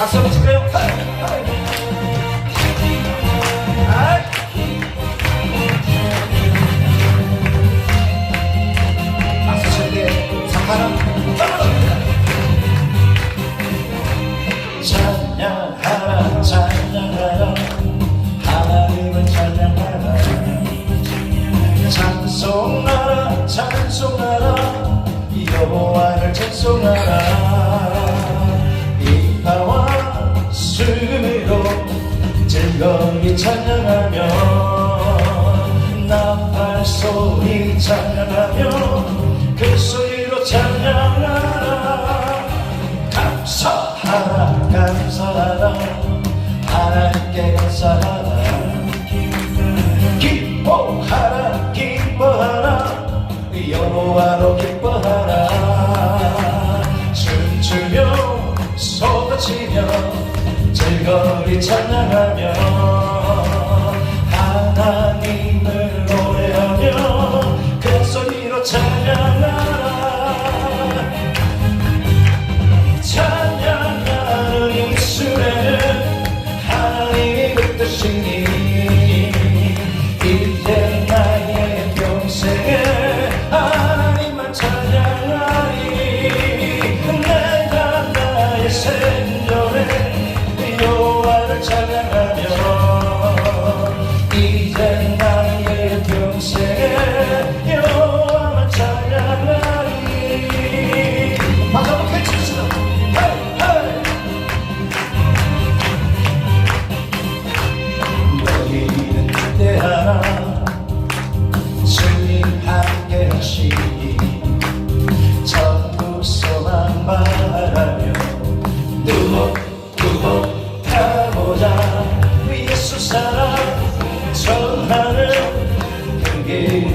박수 한번 칠까요? 박수 사파는 떨어집니다. 찬양하라 찬양하라. 하나님을 찬양하라. 찬송하라 찬송하라. 여호와를 찬송하라 즐거이 찬양하며 나팔 소리 찬양하며 그 소리로 찬양하라. 감사하라 감사하라. 하나님께 감사하라. 기뻐하라 기뻐하라. 여호와로 기뻐하라. 춤추며 소리치며 즐거이 찬양하며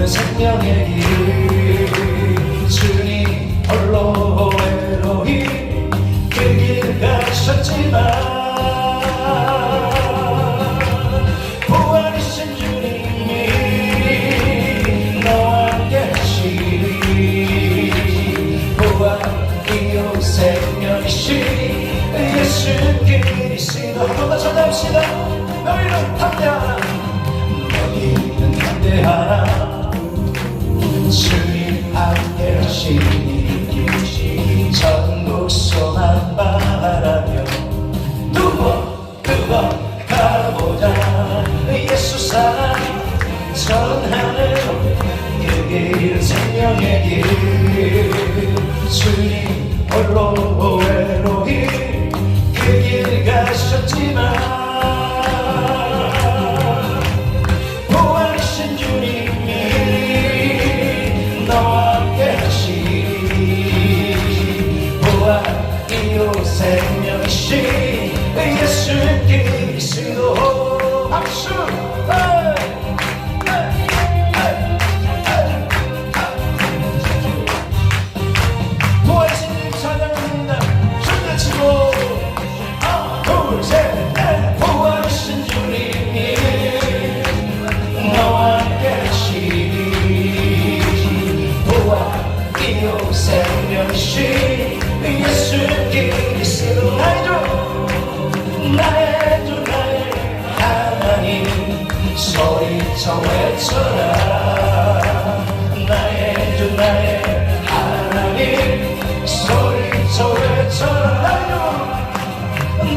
길은 생명의 길 주님 홀로 외로이 그길 가셨지만 예수 그리스도 한번더 찬양합시다. 너희는 함께하라 길 생명의 길. 주님 홀로 외로이 그길 가셨지만 생명이시 예수 그리스도 외쳐라 나의 주 나의 하나님 소리쳐 외쳐라요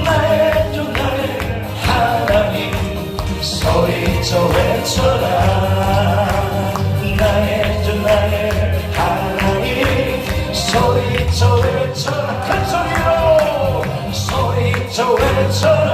나의 주 나의 하나님 소리쳐 외쳐라. 나의 주 나의 하나님 소리쳐 외쳐라. 큰 소리로 소리쳐 외쳐라.